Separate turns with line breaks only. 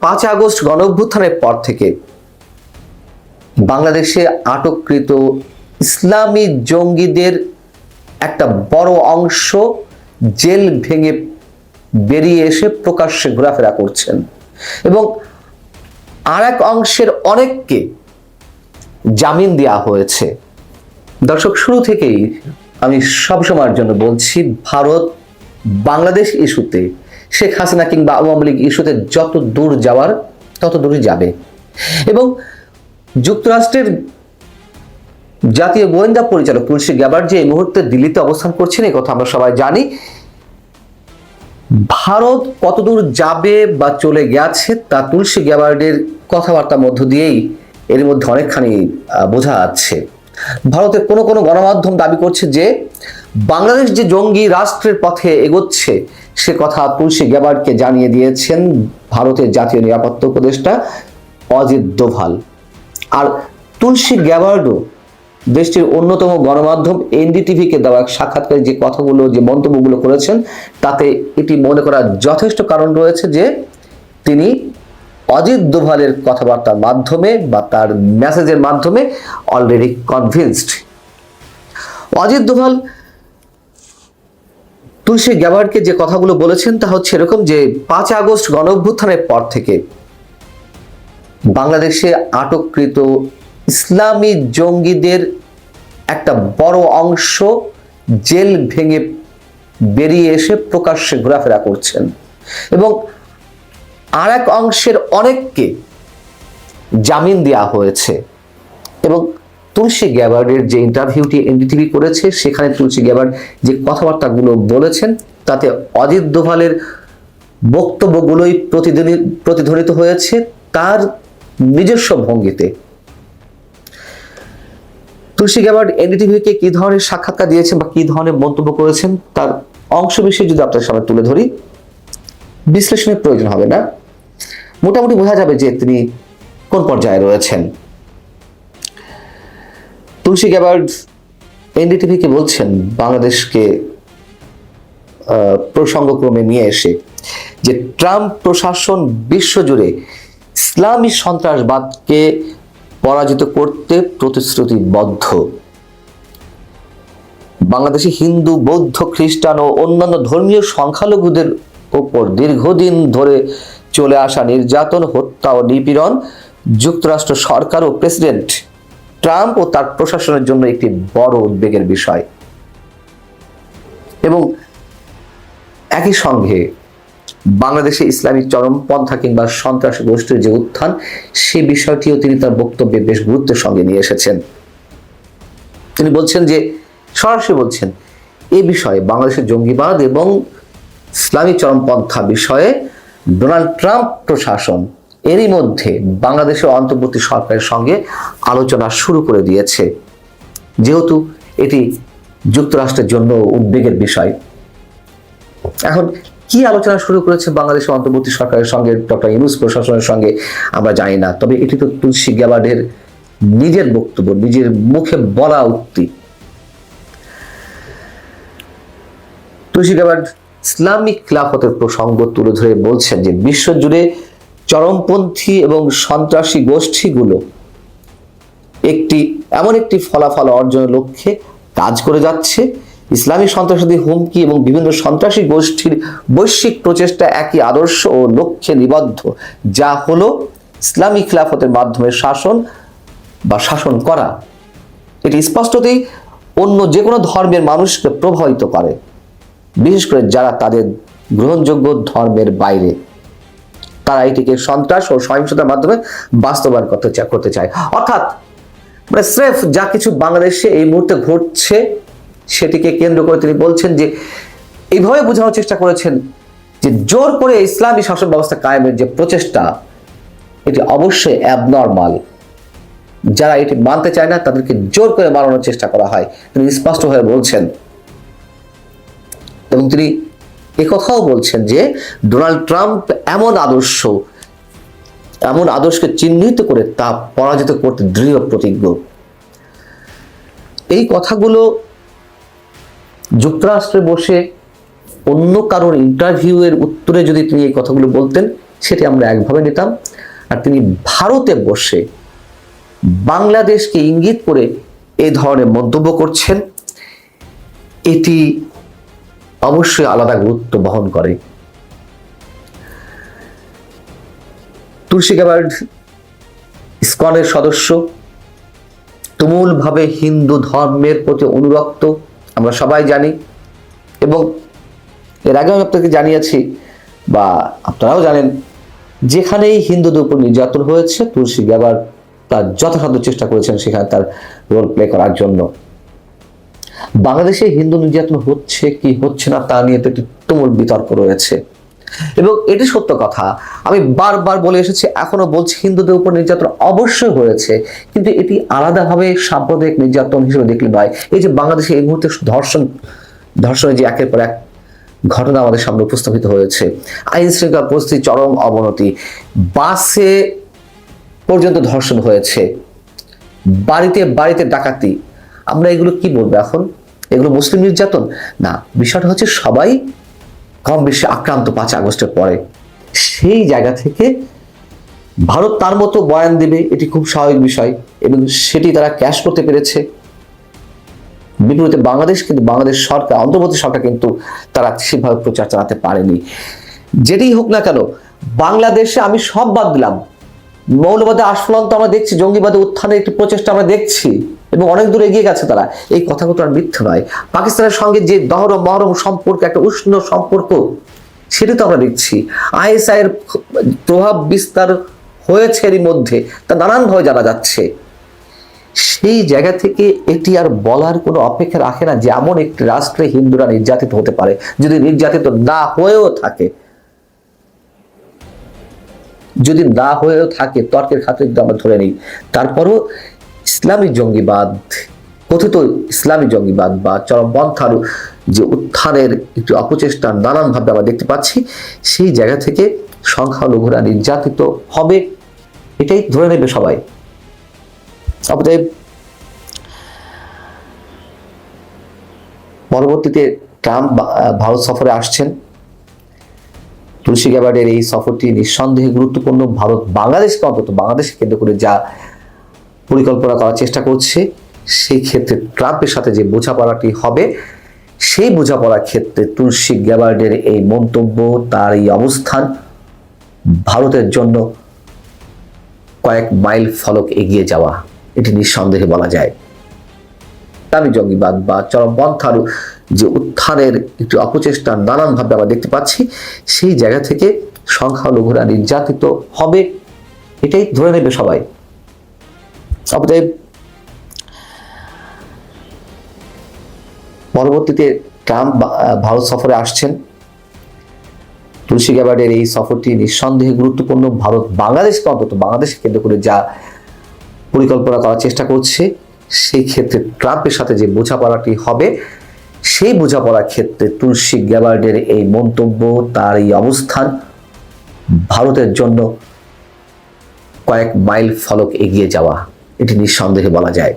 পাঁচ আগস্ট গণ অভ্যুত্থানের পর থেকে বাংলাদেশে আটককৃত ইসলামী জঙ্গিদের একটা বড় অংশ জেল ভেঙে বেরিয়ে এসে প্রকাশ্যে ঘোরাফেরা করছেন। এবং আর এক অংশের অনেককে জামিন দেওয়া হয়েছে। দর্শক, শুরু থেকেই আমি সবসময়ের জন্য বলছি, ভারত বাংলাদেশ ইস্যুতে শেখ হাসিনা কিংবা আওয়ামী লীগ ইস্যুতে যত দূর যাওয়ার, তত দূরই যাবে। এবং যুক্তরাষ্ট্রের জাতীয় গোয়েন্দা পরিচালক তুলসী গ্যাবার যে এই মুহূর্তে দিল্লিতে অবস্থান করছেন, এই কথা আমরা সবাই জানি। ভারত কতদূর যাবে বা চলে গেছে, তা তুলসী গ্যাবার্ডের কথাবার্তার মধ্য দিয়েই এর মধ্যে অনেকখানি বোঝা যাচ্ছে। ভারতের কোনো কোনো গণমাধ্যম দাবি করছে যে, বাংলাদেশ যে জঙ্গি রাষ্ট্রের পথে এগোচ্ছে সে কথা তুলসী গ্যাবার্ডকে জানিয়ে দিয়েছেন ভারতের জাতীয় নিরাপত্তা উপদেষ্টা অজিত দোভাল। আর তুলসী গ্যাবার্ডও দেশটির অন্যতম গণমাধ্যম এনডিটিভিকে দেওয়া এক সাক্ষাৎকারে যে কথাগুলো, যে মন্তব্যগুলো করেছেন, তাতে এটি মনে করার যথেষ্ট কারণ রয়েছে যে তিনি অজিত দোভালের কথাবার্তার মাধ্যমে বা তার মেসেজের মাধ্যমে already convinced Ajit Doval Tulsi গ্যাবার্ডকে যে কথাগুলো বলেছেন তা হচ্ছে এরকম যে পাঁচ আগস্ট গণ অভ্যুত্থানের পর থেকে বাংলাদেশে আটককৃত ইসলামী জঙ্গিদের একটা বড় অংশ জেল ভেঙে বেরিয়ে এসে প্রকাশ্যে ঘোরাফেরা করছেন। এবং আর এক অংশের অনেককে জামিন দেওয়া হয়েছে। এবং তুলসী গ্যাবার্ডের যে ইন্টারভিউটি এনডিটিভি করেছে, সেখানে তুলসী গ্যাবার্ড যে কথাবার্তাগুলো বলেছেন, তাতে অজিত দোভালের বক্তব্যগুলোই প্রতিধ্বনি, প্রতিধ্বনিত হয়েছে তার নিজস্ব ভঙ্গিতে। তুলসী গ্যাবার্ড এনডিটিভিকে কি ধরনের সাক্ষাৎকার দিয়েছেন বা কি ধরনের মন্তব্য করেছেন, তার অংশ বিশেষ যদি আপনার সামনে তুলে ধরি, বিশ্লেষণের প্রয়োজন হবে না। মোটামুটি বোঝা যাবে যে তিনি কোন পর্যায়ে রয়েছেন। তুলসী গ্যাবার্ড এনডিটিভিকে বলছেন বাংলাদেশকে প্রসঙ্গক্রমে নিয়ে এসে যে ট্রাম্প প্রশাসন বিশ্বজুড়ে ইসলামী সন্ত্রাসবাদকে পরাজিত করতে প্রতিশ্রুতিবদ্ধ। বাংলাদেশে হিন্দু, বৌদ্ধ, খ্রিস্টান ও অন্যান্য ধর্মীয় সংখ্যালঘুদের ওপর দীর্ঘদিন ধরে চলে আসা নির্যাতন, হত্যা ও নিপীড়ন যুক্তরাষ্ট্র সরকার ও প্রেসিডেন্ট ট্রাম্প ও তার প্রশাসনের জন্য একটি বড় উদ্বেগের বিষয়। এবং একই সঙ্গে বাংলাদেশে ইসলামিক চরমপন্থা কিংবা সন্ত্রাসী গোষ্ঠীর যে উত্থান, সে বিষয়টিও তিনি তার বক্তব্যে বেশ গুরুত্বের সঙ্গে নিয়ে এসেছেন। তিনি বলছেন যে, সরাসরি বলছেন, এ বিষয়ে বাংলাদেশের জঙ্গিবাদ এবং ইসলামী চরমপন্থা বিষয়ে ডোনাল্ড ট্রাম্প প্রশাসন এরই মধ্যে বাংলাদেশের অন্তর্বর্তী সরকারের সঙ্গে আলোচনা শুরু করে দিয়েছে। যেহেতু এটি যুক্তরাষ্ট্রের জন্য উদ্বেগের বিষয়। এখন কি আলোচনা শুরু করেছে বাংলাদেশের অন্তর্বর্তী সরকারের সঙ্গে? ডক্টর ইউনুস প্রশাসনের সঙ্গে আমরা জানি না। তবে এটি তো তুলসী গ্যাবার্ডের নিজের বক্তব্য, নিজের মুখে বলা উক্তি। তুলসী গ্যাবার্ড ইসলামিক খিলাফতের প্রসঙ্গ তুলে ধরে বলছেন যে, বিশ্বজুড়ে চরমপন্থী এবং সন্ত্রাসী গোষ্ঠীগুলো একটি, এমন একটি ফলাফল অর্জনের লক্ষ্যে কাজ করে যাচ্ছে। ইসলামী সন্ত্রাসবাদী হুমকি এবং বিভিন্ন সন্ত্রাসী গোষ্ঠীর বৈশ্বিক প্রচেষ্টা একই আদর্শ ও লক্ষ্যে নিবদ্ধ, যা হলো ইসলামী খিলাফতের মাধ্যমে শাসন বা শাসন করা। এটি স্পষ্টতই অন্য যে কোনো ধর্মের মানুষকে প্রভাবিত করে, বিশেষ করে যারা তাদের গ্রহণযোগ্য ধর্মের বাইরে। তারা এটিকে সন্ত্রাস ও সহিংসতার মাধ্যমে বাস্তবায়ন করতে চা- করতে চায়। অর্থাৎ মানে স্রেফ যা কিছু বাংলাদেশে এই মুহূর্তে ঘটছে, সেটিকে কেন্দ্র করে তিনি বলছেন যে এইভাবে বোঝানোর চেষ্টা করেছেন যে, জোর করে ইসলামী শাসন ব্যবস্থা কায়েমের যে প্রচেষ্টা, এটি অবশ্যই অ্যাবনর্মাল যারা এটি মানতে চায় না, তাদেরকে জোর করে মানানোর চেষ্টা করা হয়। তিনি স্পষ্টভাবে বলছেন, এবং তিনি একথাও বলছেন যে ডোনাল্ড ট্রাম্প এমন আদর্শ, এমন আদর্শকে চিহ্নিত করে তা পরাজিত করতে দৃঢ় প্রতিজ্ঞ। এই কথাগুলো যুক্তরাষ্ট্রে বসে অন্য কারোর ইন্টারভিউ এর উত্তরে যদি তিনি এই কথাগুলো বলতেন, সেটি আমরা একভাবে নিতাম। আর তিনি ভারতে বসে বাংলাদেশকে ইঙ্গিত করে এই ধরনের মন্তব্য করছেন। এটি অবশ্যই আলাদা গুরুত্ব বহন করে। তুলসী গ্যাবার্ড ইসকনের সদস্য, তুমুলভাবে হিন্দু ধর্মের প্রতি অনুরক্ত, আমরা সবাই জানি। এবং এর আগে আমি আপনাকে জানিয়েছি, বা আপনারাও জানেন, যেখানেই হিন্দুদের উপর নির্যাতন হয়েছে তুলসী গ্যাবার তার যথাসাধ্য চেষ্টা করেছেন সেখানে তার রোল প্লে করার জন্য। বাংলাদেশে হিন্দু নির্যাতন হচ্ছে কি হচ্ছে না তা নিয়ে তো একটি তুমুল বিতর্ক রয়েছে। এবং এটি সত্য কথা। আমি বারবার বলে এসেছি, এখনও বলছি হিন্দুদের উপর নির্যাতন অবশ্যই হয়েছে। কিন্তু এটি আলাদাভাবে সাম্প্রদায়িক নির্যাতন হিসেবে দেখলে নয়। এই যে বাংলাদেশে এই মুহূর্তে ধর্ষণ, ধর্ষণের যে একের পর এক ঘটনা আমাদের সামনে উপস্থাপিত হয়েছে। আইন শৃঙ্খলা পরিস্থিতি চরম অবনতি। বাসে পর্যন্ত ধর্ষণ হয়েছে। বাড়িতে বাড়িতে ডাকাতি। আমরা এগুলো কি বলব এখন? এগুলো মুসলিম নির্যাতন? না, বিষয়টা হচ্ছে সবাই কম বেশি আক্রান্ত পাঁচ আগস্টের পরে। সেই জায়গা থেকে ভারত তার মতো বয়ান দেবে, এটি খুব স্বাভাবিক বিষয় এবং সেটি তারা ক্যাশ করতে পেরেছে। বিপরীতে বাংলাদেশ কিন্তু, বাংলাদেশ সরকার, অন্তর্বর্তী সরকার কিন্তু তারা সেভাবে প্রচার চালাতে পারেনি। যেটি হোক না কেন, বাংলাদেশে আমি সব বাদ দিলাম। মৌলবাদে আস্ফলন তো আমরা দেখছি জঙ্গিবাদে উত্থানের একটি প্রচেষ্টা আমরা দেখছি। এবং অনেক দূর এগিয়ে গেছে তারা। এই কথাগুলো আর মিথ্যে নয়। পাকিস্তানের সঙ্গে যে দহরম, মহরম সম্পর্ক একটা উষ্ণ সম্পর্ক, সেটা তো আমরা দেখছি। আইএসআই এর প্রভাব বিস্তার হয়েছে এরই মধ্যে, তা নানানভাবে জানা যাচ্ছে। সেই জায়গা থেকে এটি আর বলার কোনো অপেক্ষা রাখে না যে এমন একটি রাষ্ট্রে হিন্দুরা নির্যাতিত হতে পারে। যদি নির্যাতিত না হয়েও থাকে, যদি না হয়েও থাকে, তর্কের খাতে যদি আমরা ধরে নিই। তারপরও ইসলামী জঙ্গিবাদ, কথিত ইসলামী জঙ্গিবাদ বা চরমপন্থার যে উত্থানের একটি অপচেষ্টা নানানভাবে আমরা দেখতে পাচ্ছি, সেই জায়গা থেকে সংখ্যালঘুরা নির্যাতিত হবে। এটাই ধরে নেবে সবাই। অতএব পরবর্তীতে ট্রাম্প ভারত সফরে আসছেন। তুলসী গ্যাবার্ডের এই সফরটি নিঃসন্দেহে গুরুত্বপূর্ণ। ভারত বাংলাদেশকে অন্তত বাংলাদেশকে কেন্দ্র করে যা পরিকল্পনা করার চেষ্টা করছে, সেই ক্ষেত্রে ট্রাম্পের সাথে যে বোঝাপড়াটি হবে, সেই বোঝাপড়ার ক্ষেত্রে তুলসী গ্যাবার্ডের এই মন্তব্য, তার এই অবস্থান ভারতের জন্য কয়েক মাইল ফলক এগিয়ে যাওয়া, এটি নিঃসন্দেহে বলা যায়। ইসলামী জঙ্গিবাদ বা চরমপন্থার যে উত্থানের একটি অপচেষ্টা নানানভাবে আমরা দেখতে পাচ্ছি, সেই জায়গা থেকে সংখ্যালঘুরা নির্যাতিত হবে, এটাই ধরে নেবে সবাই। অতএব পরবর্তীতে ট্রাম্প ভারত সফরে আসছেন। তুলসী গ্যাবার্ডের এই সফরটি নিঃসন্দেহে গুরুত্বপূর্ণ। ভারত বাংলাদেশকে অন্তত, বাংলাদেশকে কেন্দ্র করে যা পরিকল্পনা করার চেষ্টা করছে, সেই ক্ষেত্রে ট্রাম্পের সাথে যে বোঝাপড়াটি হবে, সেই বোঝাপড়ার ক্ষেত্রে তুলসী গ্যাবার্ডের এই মন্তব্য, তার এই অবস্থান ভারতের জন্য কয়েক মাইল ফলক এগিয়ে যাওয়া। এটি নিঃসন্দেহে বলা যায়।